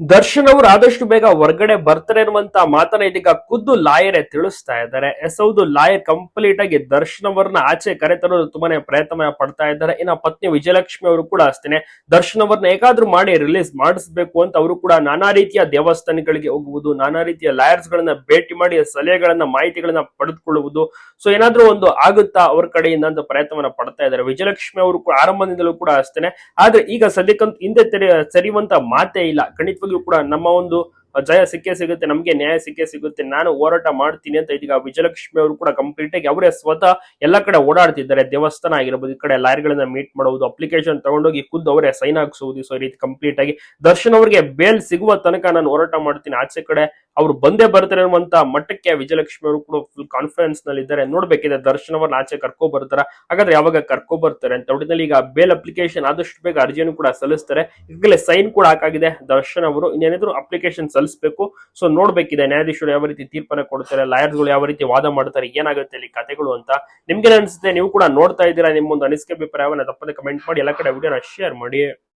ದರ್ಶನ್ ಅವರು ಆದಷ್ಟು ಬೇಗ ಹೊರಗಡೆ ಬರ್ತಾರೆ ಅನ್ನುವಂತ ಮಾತನ್ನ ಇದೀಗ ಖುದ್ದು ಲಾಯರೇ ತಿಳಿಸ್ತಾ ಇದ್ದಾರೆ. ಎಸ್, ಹೌದು, ಲಾಯರ್ ಕಂಪ್ಲೀಟ್ ಆಗಿ ದರ್ಶನ್ ಅವರನ್ನ ಆಚೆ ಕರೆತರೋದು ತುಂಬಾನೇ ಪ್ರಯತ್ನ ಪಡ್ತಾ ಇದ್ದಾರೆ. ಇನ್ನ ಪತ್ನಿ ವಿಜಯಲಕ್ಷ್ಮಿ ಅವರು ಕೂಡ ಅಷ್ಟೇನೆ. ದರ್ಶನ್ ಅವರನ್ನ ಹೇಗಾದ್ರೂ ಮಾಡಿ ರಿಲೀಸ್ ಮಾಡಿಸ್ಬೇಕು ಅಂತ ಅವರು ಕೂಡ ನಾನಾ ರೀತಿಯ ದೇವಸ್ಥಾನಗಳಿಗೆ ಹೋಗುವುದು, ನಾನಾ ರೀತಿಯ ಲಾಯರ್ಸ್ ಗಳನ್ನ ಭೇಟಿ ಮಾಡಿ, ಸಲಹೆಗಳನ್ನ, ಮಾಹಿತಿಗಳನ್ನ ಪಡೆದುಕೊಳ್ಳುವುದು. ಸೊ, ಏನಾದ್ರೂ ಒಂದು ಆಗುತ್ತಾ ಅವ್ರ ಕಡೆಯಿಂದ ಅಂತ ಪ್ರಯತ್ನವನ್ನ ಪಡ್ತಾ ಇದ್ದಾರೆ. ವಿಜಯಲಕ್ಷ್ಮಿ ಅವರು ಆರಂಭದಿಂದಲೂ ಕೂಡ ಅಷ್ಟೇನೆ. ಆದ್ರೆ ಈಗ ಸದ್ಯಕ್ಕಂತೂ ಹಿಂದೆ ಸರಿಯುವಂತ ಮಾತೇ ಇಲ್ಲ. ಕೂಡ ನಮ್ಮ ಒಂದು ಜಯ ಸಿಕ್ಕೇ ಸಿಗುತ್ತೆ, ನಮ್ಗೆ ನ್ಯಾಯ ಸಿಕ್ಕೇ ಸಿಗುತ್ತೆ, ನಾನು ಹೋರಾಟ ಮಾಡ್ತೀನಿ ಅಂತ ಇದೀಗ ವಿಜಯಲಕ್ಷ್ಮಿ ಅವರು ಕೂಡ ಕಂಪ್ಲೀಟ್ ಆಗಿ ಅವರೇ ಸ್ವತಃ ಎಲ್ಲ ಕಡೆ ಓಡಾಡ್ತಿದ್ದಾರೆ, ದೇವಸ್ಥಾನ ಆಗಿರ್ಬೋದು, ಈ ಕಡೆ ಲಾಯರ್ ಗಳನ್ನ ಮೀಟ್ ಮಾಡುವುದು ಅಪ್ಲಿಕೇಶನ್ ತಗೊಂಡೋಗಿ ಖುದ್ದು ಅವರೇ ಸೈನ್ ಹಾಕ್ಸುವುದು ಸೊ ರೀತಿ ಕಂಪ್ಲೀಟ್ ಆಗಿ ದರ್ಶನ್ ಅವರಿಗೆ ಬೇಲ್ ಸಿಗುವ ತನಕ ನಾನು ಹೋರಾಟ ಮಾಡ್ತೀನಿ, ಆಚೆ ಕಡೆ ಅವ್ರು ಬಂದೇ ಬರ್ತಾರೆ ಅನ್ನುವಂತ ಮಟ್ಟಕ್ಕೆ ವಿಜಯಲಕ್ಷ್ಮಿ ಅವರು ಕೂಡ ಫುಲ್ ಕಾನ್ಫಿಡೆನ್ಸ್ನಲ್ಲಿ ಇದ್ದಾರೆ ನೋಡ್ಬೇಕಿದೆ ದರ್ಶನ್ ಅವ್ರನ್ನ ಆಚೆ ಕರ್ಕೊ ಬರ್ತಾರ? ಹಾಗಾದ್ರೆ ಯಾವಾಗ ಕರ್ಕೊ ಬರ್ತಾರೆ ಅಂತ ಒಟ್ಟಿನಲ್ಲಿ ಈಗ ಬೇಲ್ ಅಪ್ಲಿಕೇಶನ್ ಆದಷ್ಟು ಬೇಗ ಅರ್ಜಿಯನ್ನು ಕೂಡ ಸಲ್ಲಿಸ್ತಾರೆ. ಈಗಲೇ ಸೈನ್ ಕೂಡ ಹಾಕಾಗಿದೆ ದರ್ಶನ್ ಅವರು. ಇನ್ನೇನಿದ್ರು ಅಪ್ಲಿಕೇಶನ್ ಸಲ್ಲಿಸಬೇಕು. ಸೊ ನೋಡ್ಬೇಕಿದೆ, ನ್ಯಾಯಾಧೀಶರು ಯಾವ ರೀತಿ ತೀರ್ಪನ್ನ ಕೊಡ್ತಾರೆ ಲಾಯರ್ಸ್ಗಳು ಯಾವ ರೀತಿ ವಾದ ಮಾಡ್ತಾರೆ, ಏನಾಗುತ್ತೆ ಇಲ್ಲಿ ಕಥೆಗಳು ಅಂತ. ನಿಮ್ಗೆ ಅನ್ಸುತ್ತೆ? ನೀವು ಕೂಡ ನೋಡ್ತಾ ಇದ್ದೀರಾ? ನಿಮ್ಮ ಒಂದು ಅನಿಸಿಕೆ ಅಭಿಪ್ರಾಯವನ್ನು ತಪ್ಪದೆ ಕಮೆಂಟ್ ಮಾಡಿ, ಎಲ್ಲ ಕಡೆ ವಿಡಿಯೋನ ಶೇರ್ ಮಾಡಿ.